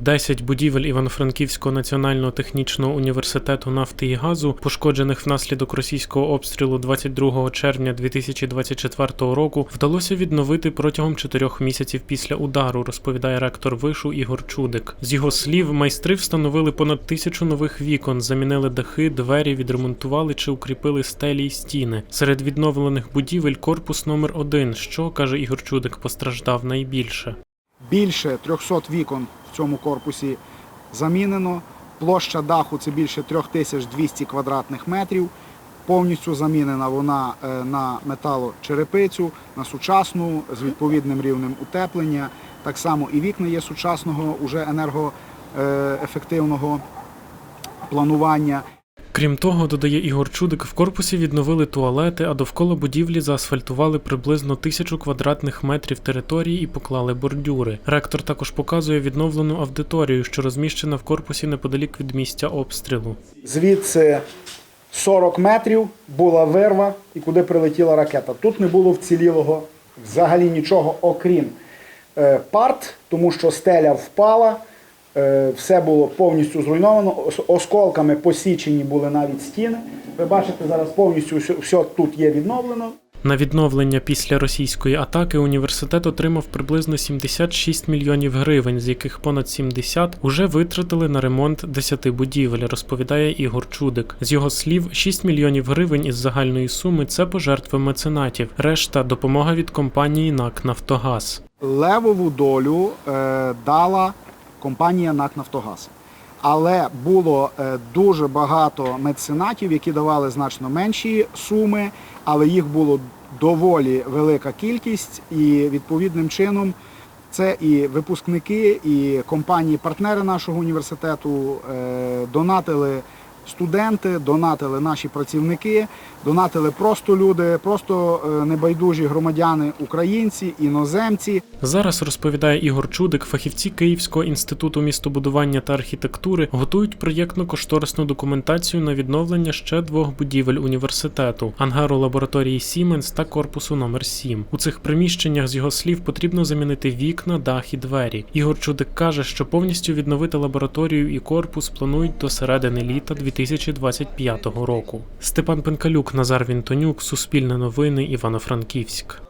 10 будівель Івано-Франківського національного технічного університету нафти і газу, пошкоджених внаслідок російського обстрілу 22 червня 2024 року, вдалося відновити протягом чотирьох місяців після удару, розповідає ректор вишу Ігор Чудик. З його слів, майстри встановили понад тисячу нових вікон, замінили дахи, двері, відремонтували чи укріпили стелі й стіни. Серед відновлених будівель корпус номер 1 що каже Ігор Чудик, постраждав найбільше. Більше 300 вікон в цьому корпусі замінено. Площа даху це більше 3200 квадратних метрів. Повністю замінена вона е, на металочерепицю, на сучасну з відповідним рівнем утеплення. Так само і вікна є сучасного, уже енергоефективного планування. Крім того, додає Ігор Чудик, в корпусі відновили туалети, а довкола будівлі заасфальтували приблизно тисячу квадратних метрів території і поклали бордюри. Ректор також показує відновлену аудиторію, що розміщена в корпусі неподалік від місця обстрілу. Звідси 40 метрів була вирва і куди прилетіла ракета. Тут не було вцілілого взагалі нічого, окрім е, парт, тому що стеля впала, все було повністю зруйновано, ос- осколками посічені були навіть стіни. Ви бачите, зараз повністю все, все тут є відновлено. На відновлення після російської атаки університет отримав приблизно 76 мільйонів гривень, з яких понад 70 уже витратили на ремонт 10 будівель, розповідає Ігор Чудик. З його слів, 6 мільйонів гривень із загальної суми це пожертви меценатів. Решта допомога від компанії НАК Нафтогаз. Левову долю е, дала компанія НАК Нафтогаз. Але було е, дуже багато меценатів, які давали значно менші суми, але їх було доволі велика кількість, і відповідним чином це і випускники, і компанії-партнери нашого університету е, донатили студенти, донатили наші працівники, донатили просто люди, просто е, небайдужі громадяни, українці, іноземці. Зараз розповідає Ігор Чудик, фахівці Київського інституту містобудування та архітектури готують проєктно-кошторисну документацію на відновлення ще двох будівель університету ангару лабораторії Сіменс та корпусу номер 7 У цих приміщеннях з його слів потрібно замінити вікна, дах і двері. Ігор Чудик каже, що повністю відновити лабораторію і корпус планують до середини літа 2025 року. Степан Пенкалюк, Назар Вінтонюк, Суспільне новини, Івано-Франківськ.